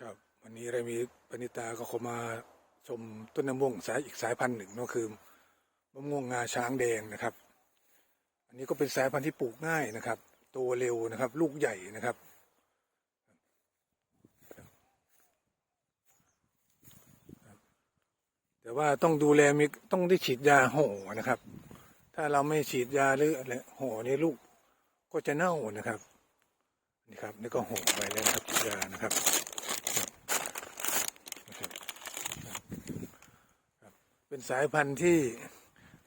ครับวันนี้เรามีปณิตาก็เข้ามาชมต้นมะม่วงสายอีกสายพันธุ์หนึ่งก็คือมะม่วงงาช้างแดงนะครับ อันนี้ก็เป็นสายพันธุ์ที่ปลูกง่ายนะครับโตเร็วนะครับ ลูกใหญ่นะครับ แต่ว่าต้องดูแลมีต้องได้ฉีดยาห่อนะครับ ถ้าเราไม่ฉีดยาหรืออะไรห่อนี่ลูกก็จะเน่านะครับนี่ครับนี่ก็ห่อไปแล้วครับฉีดยานะครับครับ เป็นสายพันธุ์ที่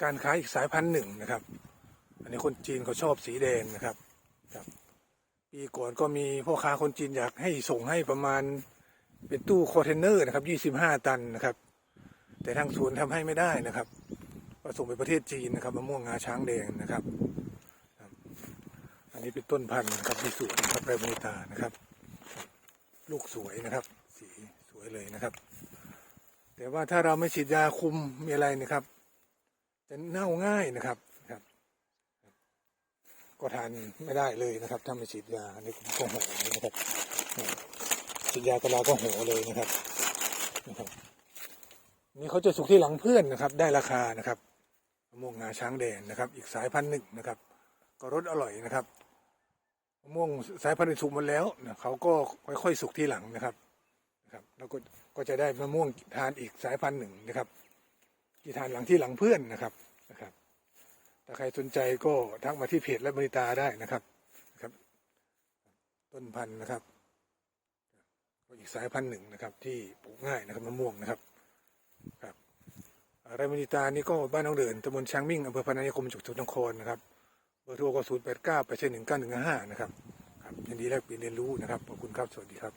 การค้าอีกสายพันธุ์หนึ่งนะครับ อันนี้คนจีนเขาชอบสีแดงนะครับครับปีก่อนก็มีพ่อค้าคนจีนอยากให้ส่งให้ประมาณเป็นตู้คอนเทนเนอร์นะครับยี่สิบห้าตันนะครับ แต่ทางศูนย์ทำให้ไม่ได้นะครับก็ส่งไปประเทศจีนนะครับมะม่วงงาช้างแดงนะครับ อันนี้เป็นต้นพันธุ์นะครับที่สวนนะครับไรบริตานะครับ ลูกสวยนะครับ สีสวยเลยนะครับ แต่ว่าถ้าเราไม่ฉีดยาคุมมีอะไรนะครับ จะเน่าง่ายนะครับครับ ก็ทานไม่ได้เลยนะครับ ถ้าไม่ฉีดยาอันนี้ก็โหนะครับฉีดยากระลาก็โหเลยนะครับนะครับ นี่เขาจะสุกที่หลังเพื่อนนะครับ ได้ราคานะครับมะม่วงงาช้างแดงนะครับ อีกสายพันธุ์หนึ่งนะครับ ก็รสอร่อยนะครับมะม่วงสายพันธุ์สุกหมดแล้วนะเขาก็ค่อยๆสุกที่หลังนะครับนะครับ แล้วก็ ก็จะได้มะม่วงทานอีกสายพันธุ์หนึ่งนะครับที่ทานหลังที่หลังเพื่อนนะครับนะครับ ถ้าใครสนใจก็ทักมาที่เพจและบริตาได้นะครับนะครับ ต้นพันธุ์นะครับก็อีกสายพันธุ์หนึ่งนะครับ ที่ปลูกง่ายนะครับมะม่วงนะครับครับไรมณิตานี่ก็บ้านน้องเดินตำบลช้างมิ่งอำเภอพนัสนิคมจังหวัดสกลนครนะครับเบอร์โทรก็ศูนย์แปดเก้าแปดเจ็ดหนึ่งเก้าหนึ่งห้านะครับครับยินดีแลกเปลี่ยนเรียนรู้นะครับขอบคุณครับสวัสดีครับ